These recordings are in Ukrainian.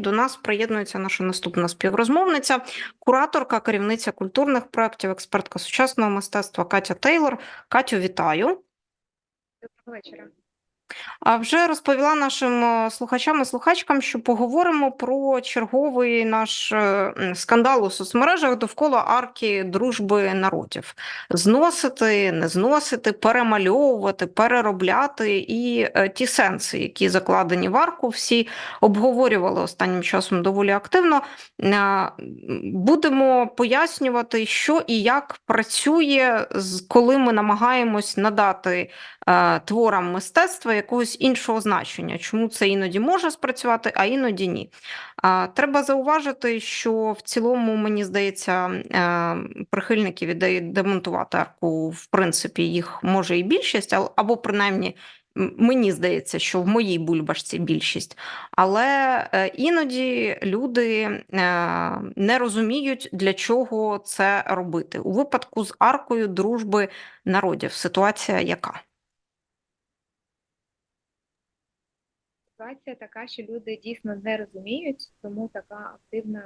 До нас приєднується наша наступна співрозмовниця, кураторка, керівниця культурних проєктів, експертка сучасного мистецтва Катя Тейлор. Катю, вітаю. Доброго вечора. А вже розповіла нашим е, слухачам і слухачкам, що поговоримо про черговий наш е, скандал у соцмережах довкола арки дружби народів: зносити, не зносити, перемальовувати, переробляти і е, ті сенси, які закладені в арку, всі обговорювали останнім часом доволі активно. Будемо пояснювати, що і як працює, коли ми намагаємось надати творам мистецтва якогось іншого значення, чому це іноді може спрацювати, а іноді ні. Треба зауважити, що в цілому, мені здається, е, прихильників ідеї демонтувати арку, в принципі, їх може і більшість, або принаймні. Мені здається, що в моїй бульбашці більшість, але е, іноді люди е, не розуміють, для чого це робити. У випадку з аркою дружби народів ситуація яка? Ситуація така, що люди дійсно не розуміють, тому така активна.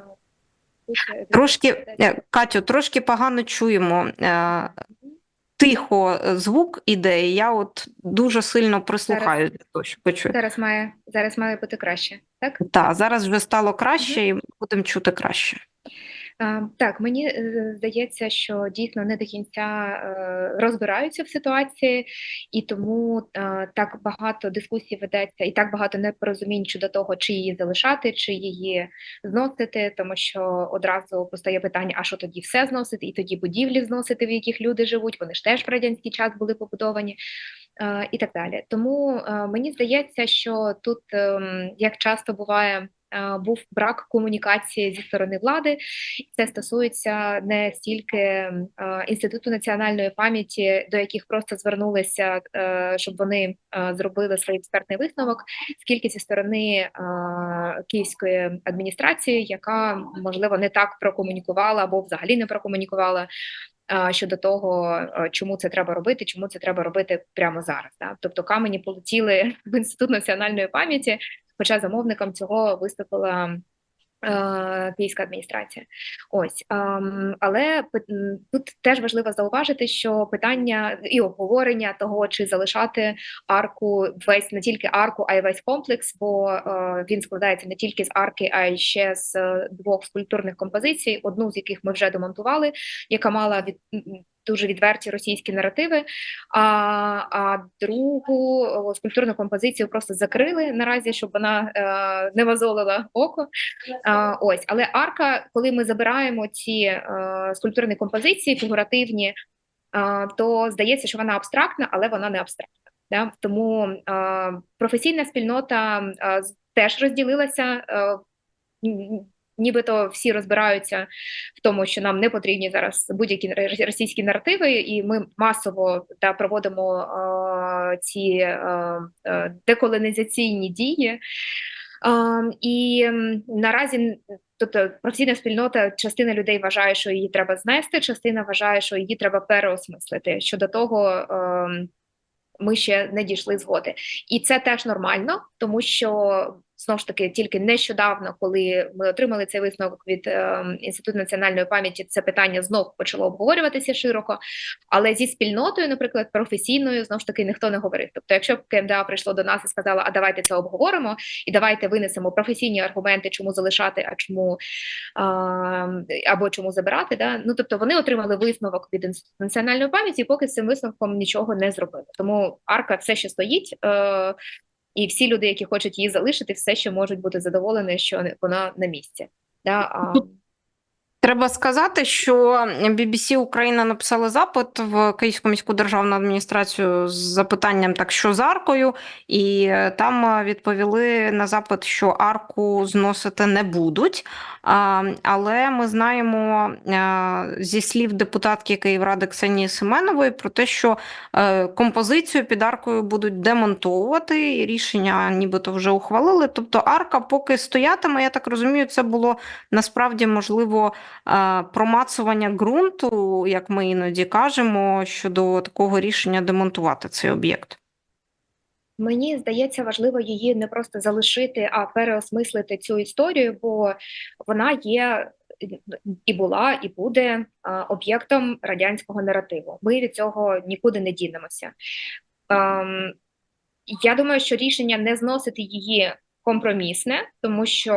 Трошки, е, Катю, трошки погано чуємо. Е, Тихо звук іде, і я от дуже сильно прислухаюся до того, що почую. Зараз має зараз має бути краще, так? Так, зараз вже стало краще, і будемо чути краще. Так, мені е, здається, що дійсно не до кінця е, розбираються в ситуації, і тому е, так багато дискусій ведеться, і так багато непорозумінь щодо того, чи її залишати, чи її зносити, тому що одразу постає питання: а що тоді все зносити, і тоді будівлі зносити, в яких люди живуть, вони ж теж в радянський час були побудовані. І так далі. Тому мені здається, що тут, ем, як часто буває, був брак комунікації зі сторони влади. Це стосується не стільки е, інституту національної пам'яті, до яких просто звернулися, е, щоб вони е, зробили свій експертний висновок, скільки зі сторони е, київської адміністрації, яка можливо не так прокомунікувала або взагалі не прокомунікувала. е, Щодо того, е, чому це треба робити, чому це треба робити прямо зараз. Да? Тобто камені полетіли в інститут національної пам'яті, хоча замовником цього виступила е, київська адміністрація. Ось але тут теж важливо зауважити, що питання і обговорення того, чи залишати арку весь не тільки арку, а й весь комплекс, бо е, він складається не тільки з арки, а й ще з е, двох скульптурних композицій, одну з яких ми вже демонтували, яка мала від дуже відверті російські наративи. А, а другу скульптурну композицію просто закрили наразі, щоб вона е, не мозолила око. А, ось, але арка, коли ми забираємо ці е, скульптурні композиції, фігуративні, е, то здається, що вона абстрактна, але вона не абстрактна. Да? Тому е, професійна спільнота е, теж розділилася. Е, Нібито всі розбираються в тому, що нам не потрібні зараз будь-які російські наративи, і ми масово та проводимо е, ці е, деколонізаційні дії. Um, і наразі тобто професійна спільнота, частина людей вважає, що її треба знести, частина вважає, що її треба переосмислити. Щодо того, ем, ми ще не дійшли згоди, і це теж нормально, тому що знову ж таки тільки нещодавно, коли ми отримали цей висновок від ем, інституту національної пам'яті, це питання знов почало обговорюватися широко. Але зі спільнотою, наприклад, професійною, знову ж таки ніхто не говорив. Тобто, якщо б КМДА прийшло до нас і сказала, а давайте це обговоримо, і давайте винесемо професійні аргументи, чому залишати, а чому а, або чому забирати. Да? Ну тобто вони отримали висновок від інституту національної пам'яті, і поки з цим висновком нічого не зробили. Тому арка все ще стоїть. Е, і всі люди, які хочуть її залишити, все ще можуть бути задоволені, що вона на місці. Да? А, Треба сказати, що BBC Україна написала запит в Київську міську державну адміністрацію з запитанням так, що з аркою, і е, там е, відповіли на запит, що арку зносити не будуть. Але ми знаємо е, зі слів депутатки Київради Ксенії Семенової про те, що композицію під аркою будуть демонтовувати, і рішення нібито вже ухвалили. Тобто арка поки стоятиме, я так розумію, це було насправді можливо промацування ґрунту, як ми іноді кажемо, щодо такого рішення демонтувати цей об'єкт. Мені здається, важливо її не просто залишити, а переосмислити цю історію, бо вона є і була, і буде об'єктом радянського наративу. Ми від цього нікуди не дінемося. Ем, я думаю, що рішення не зносити її компромісне, тому що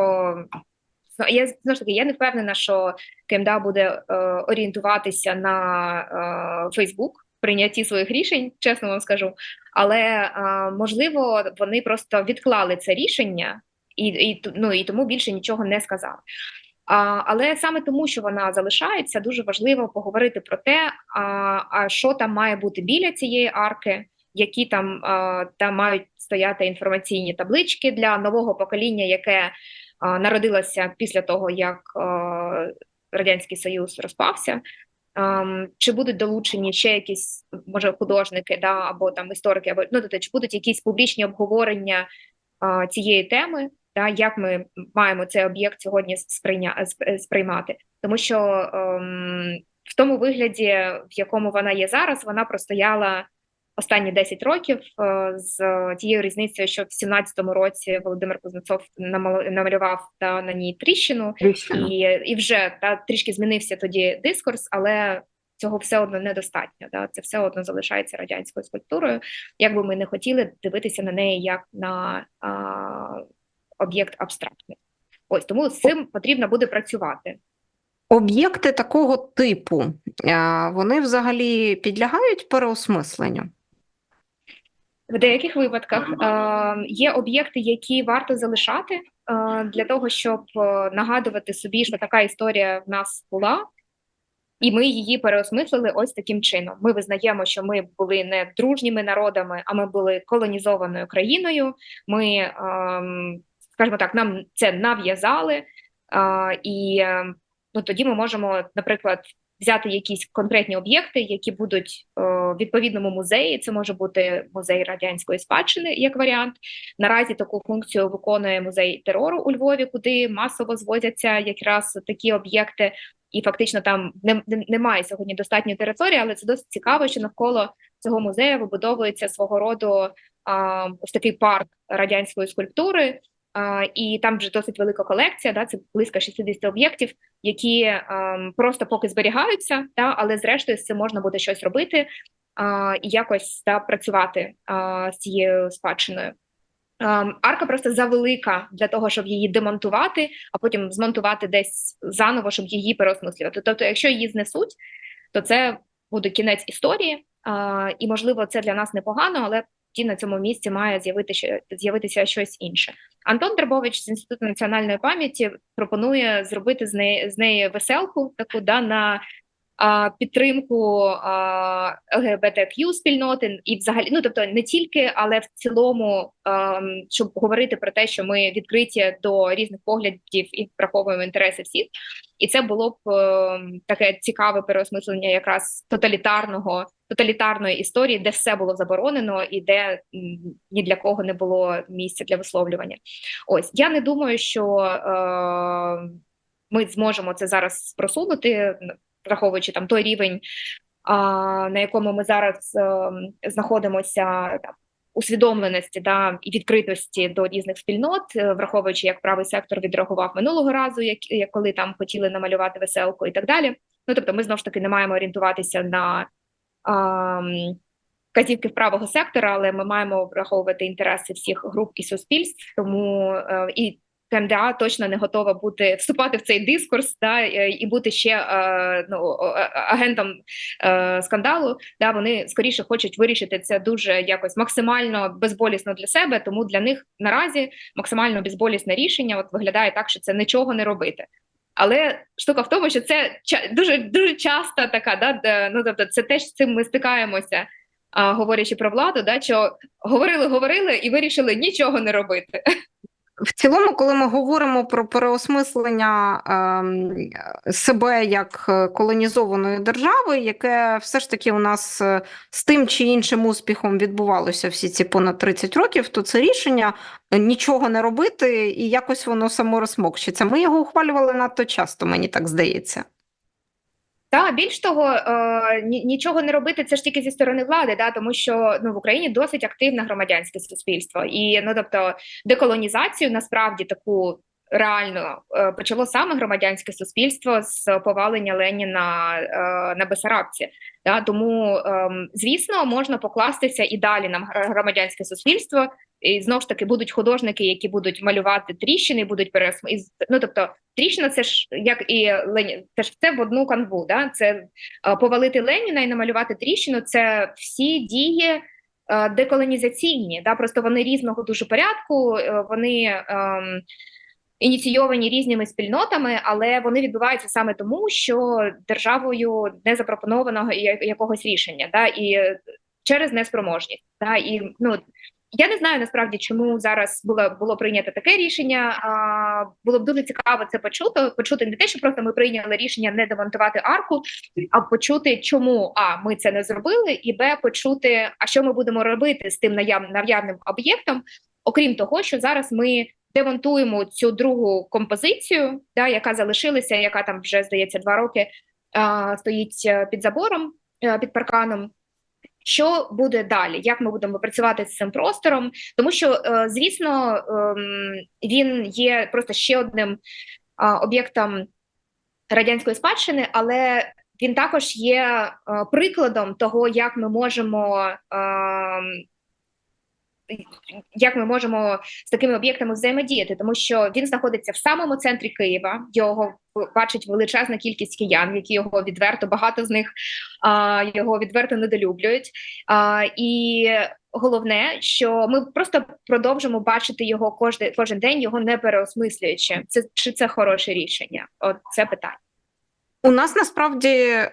я знову ж таки я не впевнена, що КМДА буде е, орієнтуватися на е, в прийнятті своїх рішень, чесно вам скажу. Але е, можливо, вони просто відклали це рішення і, і, ну, і тому більше нічого не сказали. А, але саме тому, що вона залишається, дуже важливо поговорити про те, а, а що там має бути біля цієї арки, які там, там мають стояти інформаційні таблички для нового покоління, яке народилося після того, як Радянський Союз розпався. Um, чи будуть долучені ще якісь може художники, да або там історики, або ну тобто, чи будуть якісь публічні обговорення uh, цієї теми, да, як ми маємо цей об'єкт сьогодні сприйня, сприймати, тому що um, в тому вигляді, в якому вона є зараз, вона простояла останні 10 років uh, з тією різницею, що в 17-му році Володимир Кузнецов намалював та на ній тріщину, Тріщина. і і вже та трішки змінився тоді дискурс, але цього все одно недостатньо. Да? Це все одно залишається радянською скульптурою. Як би ми не хотіли дивитися на неї як на а, об'єкт абстрактний. Ось тому з цим потрібно буде працювати. Об'єкти такого типу вони взагалі підлягають переосмисленню? В деяких випадках е, є об'єкти, які варто залишати е, для того, щоб е, нагадувати собі, що така історія в нас була, і ми її переосмислили ось таким чином. Ми визнаємо, що ми були не дружніми народами, а ми були колонізованою країною. Ми, е, скажімо так, нам це нав'язали, е, і е, ну, тоді ми можемо, наприклад, взяти якісь конкретні об'єкти, які будуть е, в відповідному музеї. Це може бути музей радянської спадщини, як варіант. Наразі таку функцію виконує музей терору у Львові, куди масово звозяться якраз такі об'єкти. І фактично там не, не, немає сьогодні достатньої території, але це досить цікаво, що навколо цього музею вибудовується свого роду а, ось такий парк радянської скульптури, і там вже досить велика колекція. Да, це близько 60 об'єктів, які а, просто поки зберігаються, да, але зрештою з цим можна буде щось робити і якось да, працювати з цією спадщиною. Um, арка просто завелика для того, щоб її демонтувати, а потім змонтувати десь заново, щоб її переосмислювати. Тобто, якщо її знесуть, то це буде кінець історії, і можливо, це для нас непогано, але ті на цьому місці має з'явитися щось інше. Антон Драбович з інституту національної пам'яті пропонує зробити з неї з неї веселку, таку да на підтримку ЛГБТQ спільноти і, взагалі, ну тобто не тільки, але в цілому, щоб говорити про те, що ми відкриті до різних поглядів і враховуємо інтереси всіх, і це було б таке цікаве переосмислення якраз тоталітарного тоталітарної історії, де все було заборонено і де ні для кого не було місця для висловлювання. Ось я не думаю, що е, ми зможемо це зараз просунути враховуючи там той рівень, на якому ми зараз а, знаходимося там. Усвідомленості да і відкритості до різних спільнот, враховуючи, як правий сектор відреагував минулого разу, як, як коли там хотіли намалювати веселку і так далі. Ну тобто, ми знову ж таки не маємо орієнтуватися на а, вказівки правого сектора, але ми маємо враховувати інтереси всіх груп і суспільств. Тому а, і КМДА точно не готова бути вступати в цей дискурс, да і бути ще е, ну агентом е, скандалу. Да, вони скоріше хочуть вирішити це дуже якось максимально безболісно для себе. Тому для них наразі максимально безболісне рішення. От виглядає так, що це нічого не робити. Але штука в тому, що це дуже дуже часто така, да, ну тобто, це теж з цим ми стикаємося, говорячи про владу, да, що говорили, говорили і вирішили нічого не робити. В цілому, коли ми говоримо про переосмислення е, себе як е, колонізованої держави, яке все ж таки у нас е, з тим чи іншим успіхом відбувалося всі ці понад 30 років, то це рішення нічого не робити і якось воно само розмокчиться. Ми його ухвалювали надто часто, мені так здається. Та більш того, е, нічого не робити це ж тільки зі сторони влади, да, тому що ну в Україні досить активне громадянське суспільство, і ну тобто деколонізацію насправді таку реально е, почало саме громадянське суспільство з повалення Леніна е, на Бесарабці. Тому ем, звісно можна покластися і далі на громадянське суспільство. І знову ж таки будуть художники, які будуть малювати тріщини, будуть пересм... ну тобто тріщина, це ж як і Ленін, це ж це в одну канву. Да? Це е, повалити Леніна і намалювати тріщину. Це всі дії е, деколонізаційні. Да? Просто вони різного дуже порядку. е, Вони ем, ініційовані різними спільнотами, але вони відбуваються саме тому, що державою не запропоновано якогось рішення, да? і через неспроможність. Да? І ну. Я не знаю насправді, чому зараз було було прийнято таке рішення. А, було б дуже цікаво це почути. Почути не те, що просто ми прийняли рішення не демонтувати арку, а почути, чому а ми це не зробили, і б почути, а що ми будемо робити з тим наяв, наявним об'єктом, окрім того, що зараз ми демонтуємо цю другу композицію, да, яка залишилася, яка там вже здається два роки а, стоїть е, під забором, е, під парканом. Що буде далі? Як ми будемо працювати з цим простором? Тому що, е, звісно, ем, він є просто ще одним об'єктом радянської спадщини, але він також є е, прикладом того, як ми можемо. Як ми можемо з такими об'єктами взаємодіяти, тому що він знаходиться в самому центрі Києва, його бачить величезна кількість киян, які його відверто багато з них а, його відверто недолюблюють. А, і головне, що ми просто продовжимо бачити його кожен, кожен день, його не переосмислюючи. Це чи це хороше рішення? От це питання. У нас насправді е,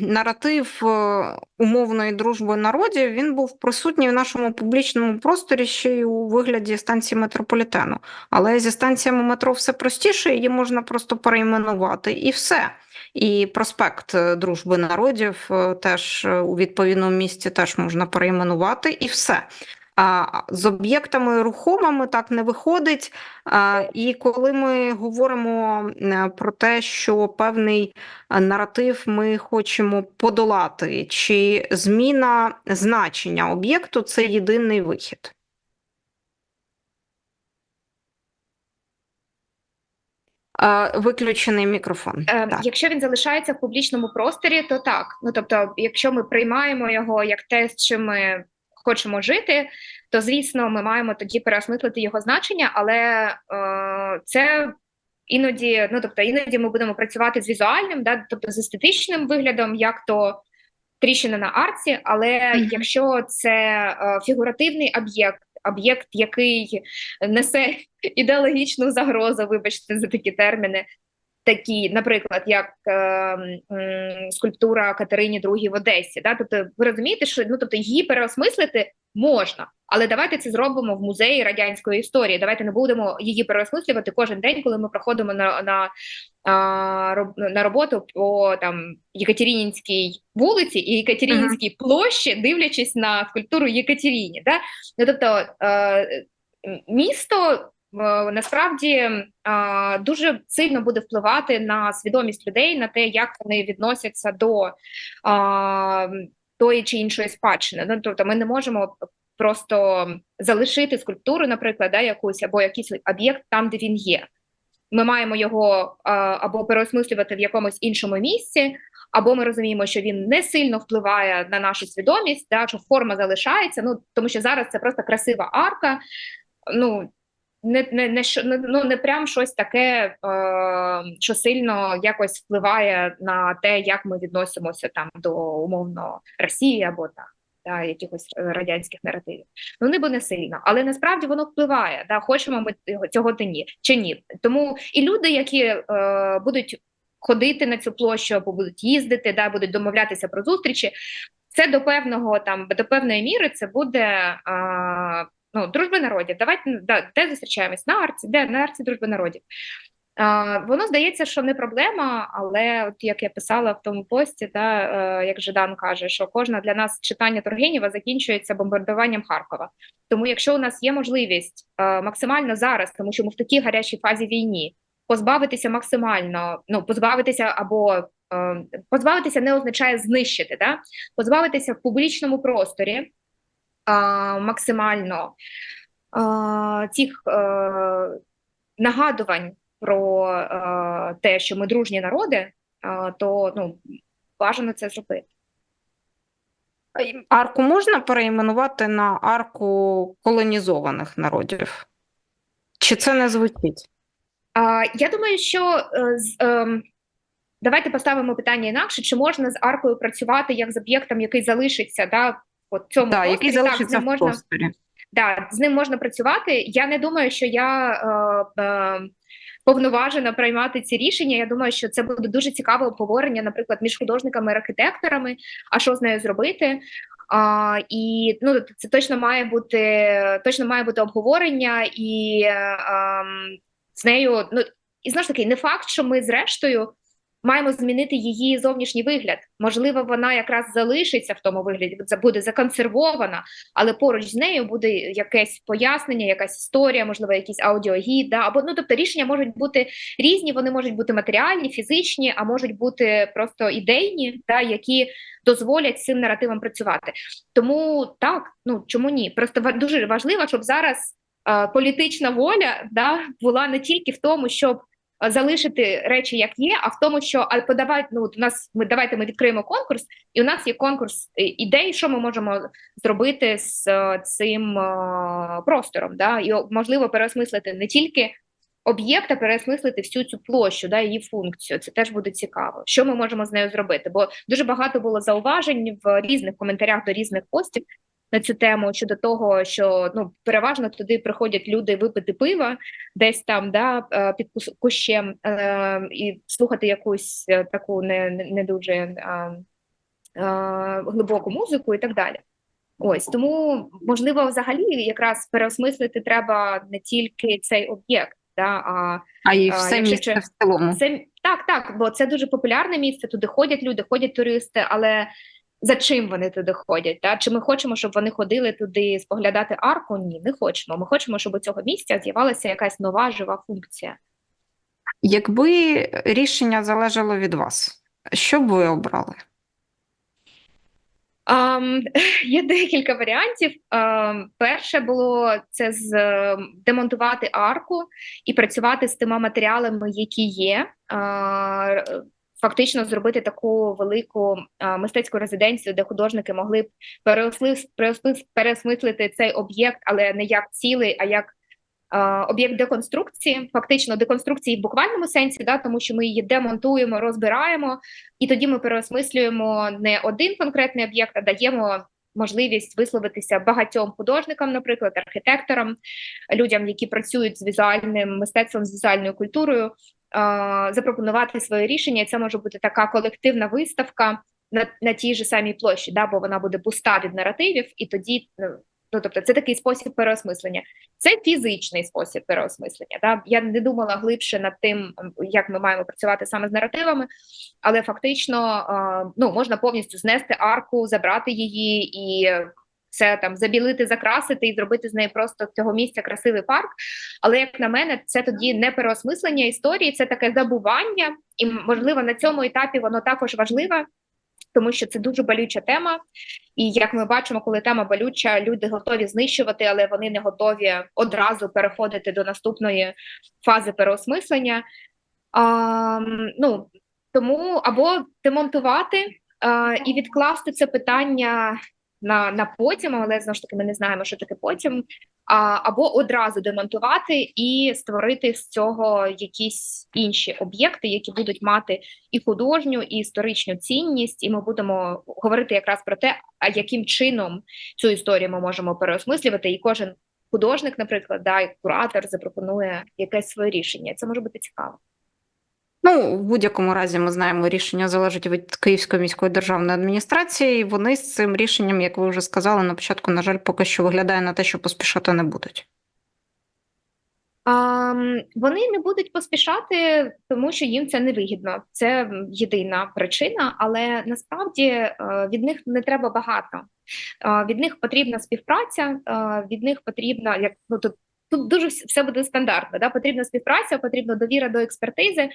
наратив е, умовної дружби народів він був присутній в нашому публічному просторі ще й у вигляді станції метрополітену. Але зі станціями метро все простіше, її можна просто перейменувати і все. І проспект е, Дружби народів е, теж у відповідному місці теж можна перейменувати, і все. З об'єктами рухомими так не виходить. І коли ми говоримо е, про те, що певний е, наратив ми хочемо подолати, чи зміна значення об'єкту це єдиний вихід? Е, Виключений мікрофон. Е. Якщо він залишається в публічному просторі, то так. Ну тобто, якщо ми приймаємо його як те, з чим ми хочемо жити, то звісно, ми маємо тоді переосмислити його значення, але е, це іноді, ну тобто, іноді ми будемо працювати з візуальним, да, тобто з естетичним виглядом, як то тріщина на арці, але Мгм. якщо це е, фігуративний об'єкт, об'єкт, який несе ідеологічну загрозу, вибачте за такі терміни, такі, наприклад, як е, скульптура Катерині II в Одесі. Да? Тобто, ви розумієте, що ну тобто її переосмислити можна, але давайте це зробимо в музеї радянської історії. Давайте не будемо її переосмислювати кожен день, коли ми проходимо на, на, на роботу по там Єкатеринінській вулиці і Єкатеринінській площі, дивлячись на скульптуру Єкатерині. Да? Ну, тобто е, місто насправді е, дуже сильно буде впливати на свідомість людей, на те, як вони відносяться до е, тої чи іншої спадщини. Ну, тобто, ми не можемо просто залишити скульптуру, наприклад, да, якусь або якийсь об'єкт там, де він є. Ми маємо його е, або переосмислювати в якомусь іншому місці, або ми розуміємо, що він не сильно впливає на нашу свідомість, да, що форма залишається. Ну тому що зараз це просто красива арка. Ну не не, не, не, ну, не прям щось таке, е, що сильно якось впливає на те, як ми відносимося там до умовно Росії або там. Да, якихось е, радянських наративів. Ну, ніби не сильно, але насправді воно впливає. Да, хочемо ми цього- та ні, чи ні. Тому і люди, які е, будуть ходити на цю площу або будуть їздити, да, будуть домовлятися про зустрічі, це до певного там до певної міри це буде а, ну, дружби народів. Давайте да, де зустрічаємось на арці, де на арці дружби народів. А, воно здається, що не проблема, але от як я писала в тому пості, да, е, як Жадан каже, що кожна для нас читання Тургенєва закінчується бомбардуванням Харкова. Тому, якщо у нас є можливість е, максимально зараз, тому що ми в такій гарячій фазі війні, позбавитися максимально, ну позбавитися або е, позбавитися не означає знищити, да? позбавитися в публічному просторі максимально цих е, нагадувань про е, те, що ми дружні народи, то ну, бажано це зробити. Арку можна перейменувати на арку колонізованих народів? Чи це не звучить? Я думаю, що е, ем, давайте поставимо питання інакше: чи можна з аркою працювати як з об'єктом, який залишиться да, в цьому Да, який залишиться ним в можна просторі. Да, з ним можна працювати. Я не думаю, що я е, е, повноважена приймати ці рішення. Я думаю, що це буде дуже цікаве обговорення, наприклад, між художниками і архітекторами, а що з нею зробити. А, і ну, це точно має бути точно має бути обговорення, і е, ем, з нею ну і знову ж таки, не факт, що ми зрештою маємо змінити її зовнішній вигляд. Можливо, вона якраз залишиться в тому вигляді, буде законсервована, але поруч з нею буде якесь пояснення, якась історія, можливо, якийсь аудіогід, да, або ну тобто рішення можуть бути різні, вони можуть бути матеріальні, фізичні, а можуть бути просто ідейні, да, які дозволять цим наративом працювати. Тому так, ну чому ні? Просто дуже важливо, щоб зараз е, політична воля да, була не тільки в тому, щоб залишити речі як є, а в тому, що а подавай, ну у нас ми давайте ми відкриємо конкурс, і у нас є конкурс е, ідей, що ми можемо зробити з е, цим е, простором, да, і можливо переосмислити не тільки об'єкт, а переосмислити всю цю площу, да, її функцію. Це теж буде цікаво. Що ми можемо з нею зробити? Бо дуже багато було зауважень в різних коментарях до різних постів на цю тему щодо того, що ну переважно туди приходять люди випити пива десь там, да, е, під кущем е, і слухати якусь е, таку не, не, дуже е, е, глибоку музику і так далі. Ось тому можливо, взагалі якраз переосмислити треба не тільки цей об'єкт, да, а А і все місце в цілому. це так, так, бо це дуже популярне місце. Туди ходять люди, ходять туристи, але за чим вони туди ходять? Та? Чи ми хочемо, щоб вони ходили туди споглядати арку? Ні, не хочемо. Ми хочемо, щоб у цього місця з'явилася якась нова жива функція. Якби рішення залежало від вас, що б ви обрали? Ам, є декілька варіантів. Ам, перше було це з ем, демонтувати арку і працювати з тими матеріалами, які є. Р- Фактично зробити таку велику мистецьку резиденцію, де художники могли б переосмислити цей об'єкт, але не як цілий, а як об'єкт деконструкції, фактично деконструкції в буквальному сенсі, да, тому що ми її демонтуємо, розбираємо, і тоді ми переосмислюємо не один конкретний об'єкт, а даємо можливість висловитися багатьом художникам, наприклад, архітекторам, людям, які працюють з візуальним мистецтвом, з візуальною культурою, запропонувати своє рішення. Це може бути така колективна виставка на, на тій же самій площі, да, бо вона буде пуста від наративів, і тоді. ну, Ну, тобто, це такий спосіб переосмислення. Це фізичний спосіб переосмислення. Да? Я не думала глибше над тим, як ми маємо працювати саме з наративами, але фактично ну, можна повністю знести арку, забрати її і все там забілити, закрасити і зробити з неї просто цього місця красивий парк. Але як на мене, це тоді не переосмислення історії, це таке забування, і можливо на цьому етапі воно також важливе. Тому що це дуже болюча тема, і як ми бачимо, коли тема болюча, люди готові знищувати, але вони не готові одразу переходити до наступної фази переосмислення. А, ну, тому або демонтувати а, і відкласти це питання на, на потім, але знову ж таки ми не знаємо, що таке потім. А, або одразу демонтувати і створити з цього якісь інші об'єкти, які будуть мати і художню, і історичну цінність, і ми будемо говорити якраз про те, а яким чином цю історію ми можемо переосмислювати, і кожен художник, наприклад, да, і куратор запропонує якесь своє рішення. Це може бути цікаво. Ну, в будь-якому разі ми знаємо, рішення залежить від Київської міської державної адміністрації. і Вони з цим рішенням, як ви вже сказали на початку, на жаль, поки що виглядає на те, що поспішати не будуть. Вони не будуть поспішати, тому що їм це невигідно. Це єдина причина, але насправді е, від них не треба багато. Е, Від них потрібна співпраця, е, від них потрібна як ну тут. Тут дуже все буде стандартно. Да? Потрібна співпраця, потрібна довіра до експертизи,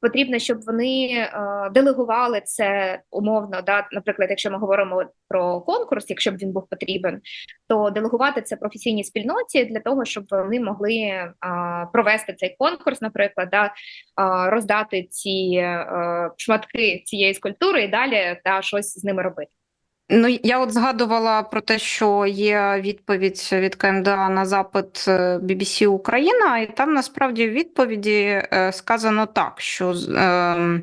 потрібно, щоб вони е, делегували це умовно. Да? Наприклад, якщо ми говоримо про конкурс, якщо б він був потрібен, то делегувати це професійній спільноті для того, щоб вони могли е, провести цей конкурс, наприклад, да? е, роздати ці шматки цієї скульптури і далі та щось з ними робити. Ну, я от згадувала про те, що є відповідь від КМДА на запит е, BBC Україна, і там насправді в відповіді е, сказано так, що ем,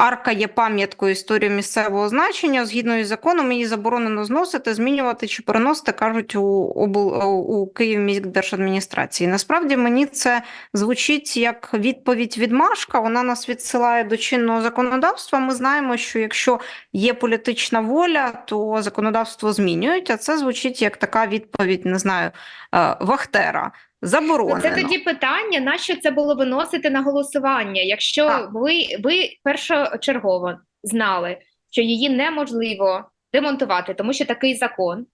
арка є пам'яткою історії місцевого значення. Згідно із законом, її заборонено зносити, змінювати чи переносити, кажуть у обл... у Київміськдержадміністрації. Насправді мені це звучить як відповідь від Машка. Вона нас відсилає до чинного законодавства. Ми знаємо, що якщо є політична воля, то законодавство змінюють. А це звучить як така відповідь, не знаю, е, Вахтера. Заборонено. Це тоді питання, на що це було виносити на голосування? Якщо Так. ви, ви першочергово знали, що її неможливо демонтувати, тому що такий закон.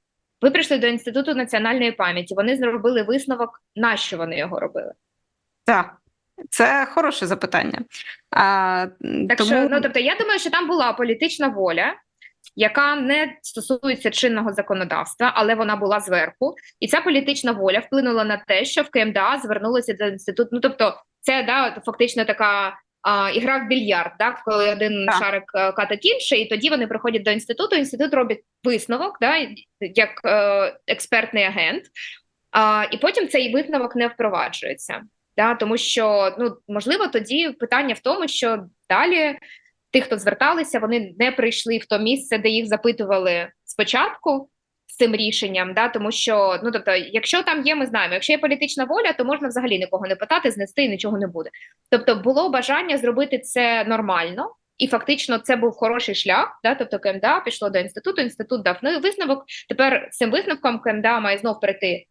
Ви прийшли до Інституту національної пам'яті, вони зробили висновок, на що вони його робили. Так, це хороше запитання. А, Так тому... що, ну тобто, я думаю, що там була політична воля, яка не стосується чинного законодавства, але вона була зверху, і ця політична воля вплинула на те, що в КМДА звернулося до інституту. Ну тобто, це да фактично така. А, ігра в більярд, так коли один Так. шарик е, катить інший, і тоді вони приходять до інституту. Інститут робить висновок, да, як е, експертний агент, а, і потім цей висновок не впроваджується. Да, тому що ну можливо тоді питання в тому, що далі тих, хто зверталися, вони не прийшли в то місце, де їх запитували спочатку з цим рішенням. Да, тому що ну тобто, якщо там є, ми знаємо, якщо є політична воля, то можна взагалі нікого не питати, знести і нічого не буде. Тобто, було бажання зробити це нормально. І фактично це був хороший шлях. Да? Тобто КМДА пішло до інституту, інститут дав ну, висновок. Тепер цим висновком КМДА має знов перейти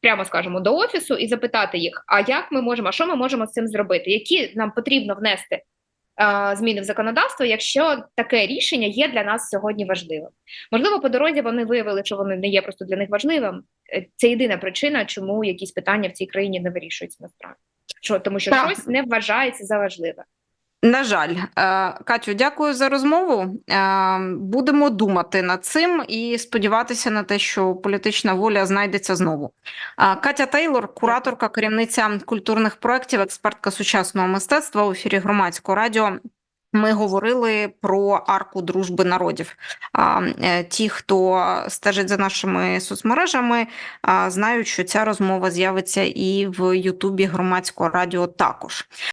прямо скажемо до офісу і запитати їх: а як ми можемо, а що ми можемо з цим зробити? Які нам потрібно внести зміни в законодавство, якщо таке рішення є для нас сьогодні важливим? Можливо, по дорозі вони виявили, що вони не є просто для них важливим. Е, Це єдина причина, чому якісь питання в цій країні не вирішуються насправді. Що тому, що Так. щось не вважається за важливе. На жаль, Е, Катю, дякую за розмову. Е, Будемо думати над цим і сподіватися на те, що політична воля знайдеться знову. Е, Катя Тейлор, кураторка, керівниця культурних проєктів, експертка сучасного мистецтва у ефірі громадського радіо. Ми говорили про арку дружби народів. Ті, хто стежить за нашими соцмережами, знають, що ця розмова з'явиться і в Ютубі громадського радіо також.